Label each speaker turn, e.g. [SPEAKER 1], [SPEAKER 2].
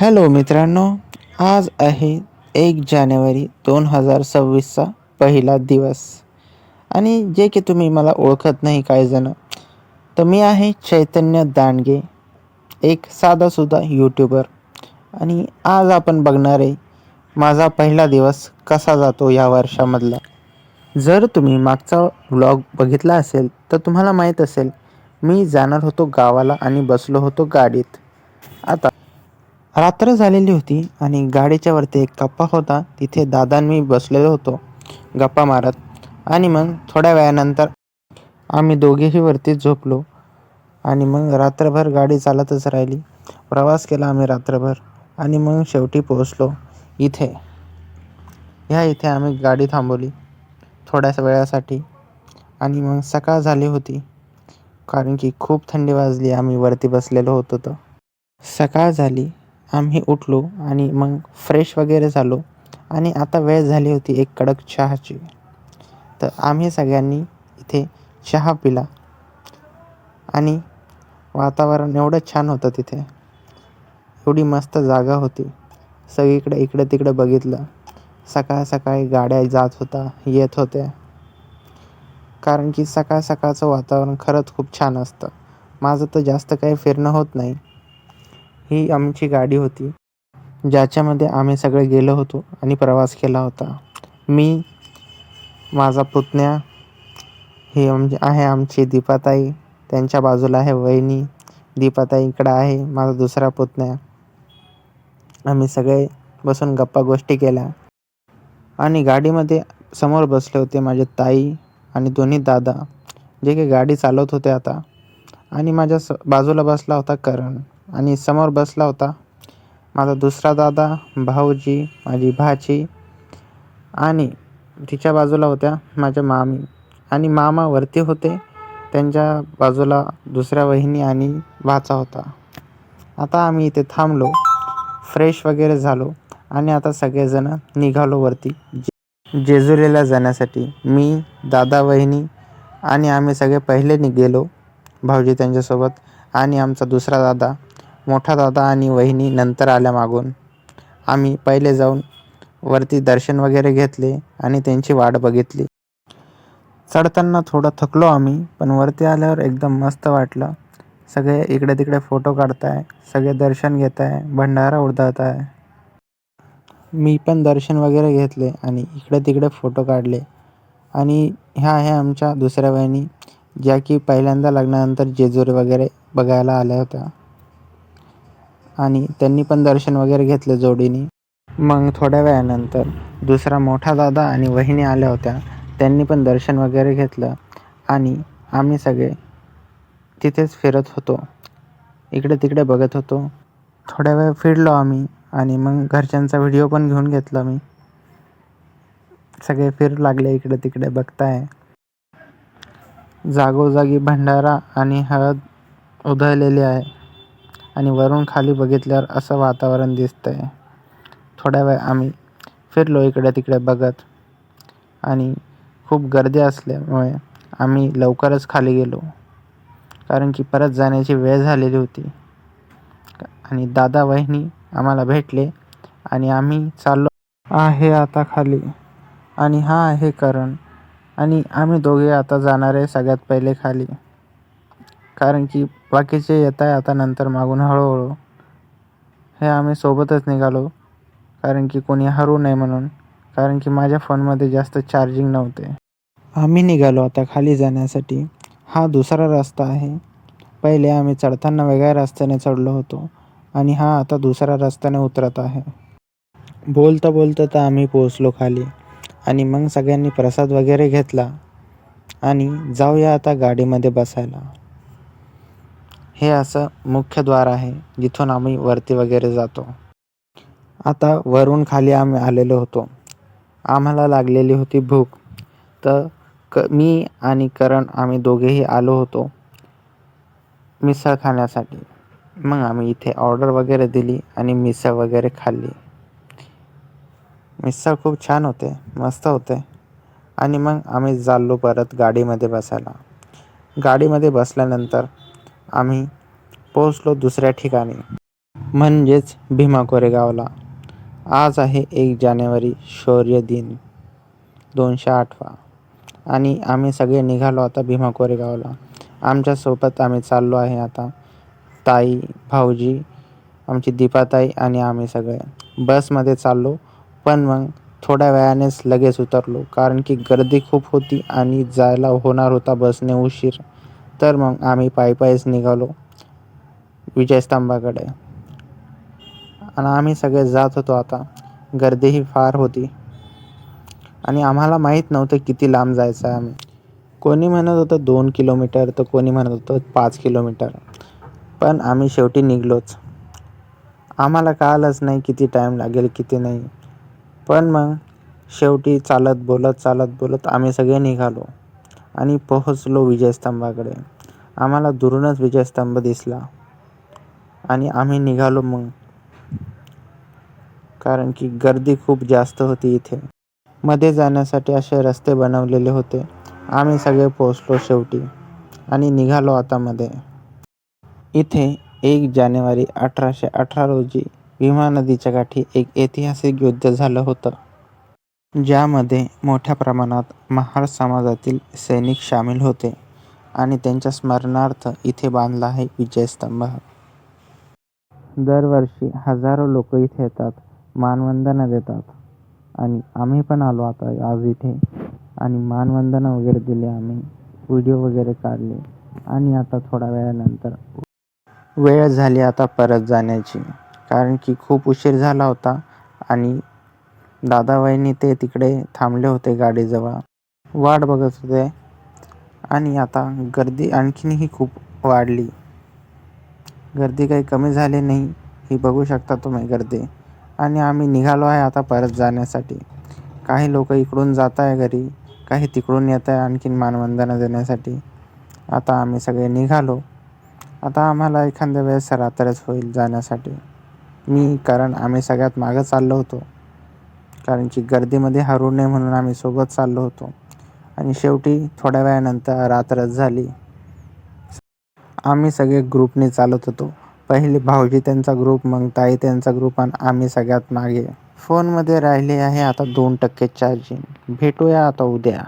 [SPEAKER 1] Hello मित्रांनो आज आहे एक जानेवारी दोन हजार सव्वीसचा पहिला दिवस. आणि जे की तुम्ही मला ओळखत नाही काही जण तर मी आहे चैतन्य दांडगे एक साधासुद्धा यूट्यूबर आणि आज आपण बघणार आहे माझा पहिला दिवस कसा जातो या वर्षामधला. जर तुम्ही मागचा व्लॉग बघितला असेल तर तुम्हाला माहीत असेल मी जाणार होतो गावाला आणि बसलो होतो गाडीत. आता रात्र झालेली होती आणि गाडीच्या वरती एक कप्पा होता. तिथे दादा मी बसलेलो होतो गप्पा मारत. आणि मग थोड्या वेळानंतर आम्ही दोघेही वरती झोपलो. आणि मग रात्रभर गाडी चालतच राहिली. प्रवास केला आम्ही रात्रभर. आणि मग शेवटी पोहोचलो इथे. ह्या इथे आम्ही गाडी थांबवली थोड्याच वेळासाठी. आणि मग सकाळ झाली होती कारण की खूप थंडी वाजली. आम्ही वरती बसलेलो होतो तर सकाळ झाली. आम्ही उठलो आणि मग फ्रेश वगैरे झालो आणि आता वेळ झाली होती एक कडक चहाची. तर आम्ही सगळ्यांनी इथे चहा पिला आणि वातावरण एवढं छान होतं तिथे. एवढी मस्त जागा होती. सगळीकडे इकडं तिकडं बघितलं. सकाळ सकाळी गाड्या जात होता येत होत्या. कारण की सकाळ सकाळचं वातावरण खरंच खूप छान असतं. माझं तर जास्त काही फिरणं होत नाही. ही आमची गाडी होती ज्याच्यामध्ये आम्ही सगळे गेलो होतो आणि प्रवास केला होता. मी माझा पुतण्या हे म्हणजे आहे आमची दीपाताई त्यांच्या बाजूला आहे वहिनी दीपाताई इकडं आहे माझा दुसरा पुतण्या. आम्ही सगळे बसून गप्पा गोष्टी केल्या आणि गाडीमध्ये समोर बसले होते माझे ताई आणि दोन्ही दादा जे काही गाडी चालवत होते आता. आणि माझ्या स बाजूला बसला होता करण. आणि समोर बसला होता. माझा दुसरा दादा भाऊजी माझी भाची आणि तिच्या बाजूला होत्या माझ्या मामी आणि मामा वरती होते. त्यांच्या बाजूला दुसऱ्या वहिनी आणि भाचा होता. आता आम्ही इथे थांबलो फ्रेश वगैरे झालो आणि आता सगळेजण निघालो वरती. जे जेजुरीला जाण्यासाठी मी दादा वहिनी आणि आम्ही सगळे पहिले निघेलो भाऊजी त्यांच्यासोबत आणि आमचा दुसरा दादा मोठा दादा आणि वहिनी नंतर आल्या मागून. आम्ही पहिले जाऊन वरती दर्शन वगैरे घेतले आणि त्यांची वाट बघितली. चढताना थोडं थकलो आम्ही पण वरती आल्यावर एकदम मस्त वाटलं. सगळे इकडे तिकडे फोटो काढताय सगळे दर्शन घेत आहे भंडारा उडवत आहे मी पण दर्शन वगैरे घेतले आणि इकडे तिकडे फोटो काढले. आणि ह्या आहे आमच्या दुसऱ्या बहिणी ज्या की पहिल्यांदा लग्नानंतर जेजुरी वगैरे बघायला आल्या होत्या. आणि त्यांनी पण दर्शन वगैरे घेतलं जोडीने. मग थोड्या वेळानंतर दुसरा मोठा दादा आणि वहिनी आल्या होत्या. त्यांनी पण दर्शन वगैरे घेतलं आणि आम्ही सगळे तिथेच फिरत होतो. इकडे तिकडे बघत होतो. थोड्या वेळ फिरलो आम्ही आणि मग घरच्यांचा व्हिडिओ पण घेऊन घेतला मी. सगळे फिरू लागले इकडे तिकडे बघताय. जागोजागी भंडारा आणि हळद उधळलेली आहे. आणि वरून खाली बघितल्यावर असं वातावरण दिसतंय. थोड्या वेळ आम्ही फिरलो इकडे तिकडे बघत. आणि खूप गर्दी असल्यामुळे आम्ही लवकरच खाली गेलो. कारण की परत जाण्याची वेळ झालेली होती. आणि दादा वहिनी आम्हाला भेटले आणि आम्ही चाललो. आहे आता खाली. आणि हा आहे करण. आणि आम्ही दोघे आता जाणार आहे सगळ्यात पहिले खाली. कारण की बाकीचे येत आहे आता नंतर मागून हळूहळू हे आम्ही सोबतच निघालो. कारण की कोणी हरू नये म्हणून. कारण की माझ्या फोनमध्ये जास्त चार्जिंग नव्हते. आम्ही निघालो आता खाली जाण्यासाठी. हा दुसरा रस्ता आहे. पहिले आम्ही चढताना वेगळ्या रस्त्याने चढलो होतो आणि हा आता दुसऱ्या रस्त्याने उतरत आहे. बोलता बोलता तर आम्ही पोचलो खाली आणि मग सगळ्यांनी प्रसाद वगैरे घेतला आणि जाऊया आता गाडीमध्ये बसायला. हे असं मुख्य द्वार आहे जिथून आम्ही वरती वगैरे जातो. आता वरून खाली आम्ही आलेलो होतो. आम्हाला लागलेली होती भूक. तर क मी आणि करण आम्ही दोघेही आलो होतो मिसळ खाण्यासाठी. मग आम्ही इथे ऑर्डर वगैरे दिली आणि मिसळ वगैरे खाल्ली. मिसळ खूप छान होते मस्त होते. आणि मग आम्ही चाललो परत गाडीमध्ये बसायला. गाडीमध्ये बसल्यानंतर आम्ही पोहोचलो दुसऱ्या ठिकाणी. म्हणजेच भीमा कोरेगावला. आज आहे एक जानेवारी शौर्य दिन दोनशे आठवा. आणि आम्ही सगळे निघालो आता भीमा कोरेगावला. आमच्यासोबत आम्ही चाललो आहे आता. ताई भाऊजी आमची दीपाताई आणि आम्ही सगळे. बसमध्ये चाललो पण मग थोड्या वेळानेच लगेच उतरलो कारण की गर्दी खूप होती आणि जायला होणार होता बसने उशीर. तर मग आम्ही पायी पायीच निघालो विजयस्तंभाकडे. आणि आम्ही सगळे जात होतो आता. गर्दीही फार होती. आणि आम्हाला माहीत नव्हतं किती लांब जायचं आहे आम्ही. कोणी म्हणत होतं दोन किलोमीटर तर कोणी म्हणत होतं पाच किलोमीटर. पण आम्ही शेवटी निघलोच. आम्हाला कळालंच नाही किती टाईम लागेल किती नाही. पण मग शेवटी चालत बोलत चालत बोलत आम्ही सगळे निघालो. आणि पोहोचलो विजयस्तंभाकडे. आम्हाला दुरूनच विजयस्तंभ दिसला. आणि आम्ही निघालो मग. कारण की गर्दी खूप जास्त होती इथे. मध्ये जाण्यासाठी असे रस्ते बनवलेले होते. आम्ही सगळे पोहोचलो शेवटी. आणि निघालो आता मध्ये. इथे एक जानेवारी अठराशे अठरा रोजी भीमा नदीच्या काठी एक ऐतिहासिक युद्ध झालं होतं. ज्यामध्ये मोठ्या प्रमाणात महार समाजातील सैनिक सामील होते आणि त्यांच्या स्मरणार्थ इथे बांधला आहे विजयस्तंभ. दरवर्षी हजारो लोक इथे येतात मानवंदना देतात. आणि आम्ही पण आलो आता आज इथे. आणि मानवंदना वगैरे दिले आम्ही व्हिडिओ वगैरे काढले. आणि आता थोड्या वेळानंतर वेळ झाली आता परत जाण्याची. कारण की खूप उशीर झाला होता आणि दादाबाईंनी ते तिकडे थांबले होते गाडीजवळ. वाट बघत होते. आणि आता गर्दी आणखीनही खूप वाढली. गर्दी काही कमी झाली नाही ही बघू शकता तुम्ही गर्दी. आणि आम्ही निघालो आहे आता परत जाण्यासाठी. काही लोक इकडून जात आहे घरी काही तिकडून येत आहे आणखीन मानवंदना देण्यासाठी. आता आम्ही सगळे निघालो. आता आम्हाला एखाद्या वेळेस रात्रच होईल जाण्यासाठी. मी कारण आम्ही सगळ्यात मागं चाललो होतो. कारण की गर्दीमध्ये हरू नये म्हणून आम्ही सोबत चाललो होतो. आणि शेवटी थोड्या वेळानंतर रात्रच झाली. आम्ही सगळे ग्रुपने चालत होतो. पहिले भाऊजी त्यांचा ग्रुप मग ताई त्यांचा ग्रुप आणि आम्ही सगळ्यात मागे. फोनमध्ये राहिले आहे आता दोन टक्के चार्जिंग भेटूया आता उद्या.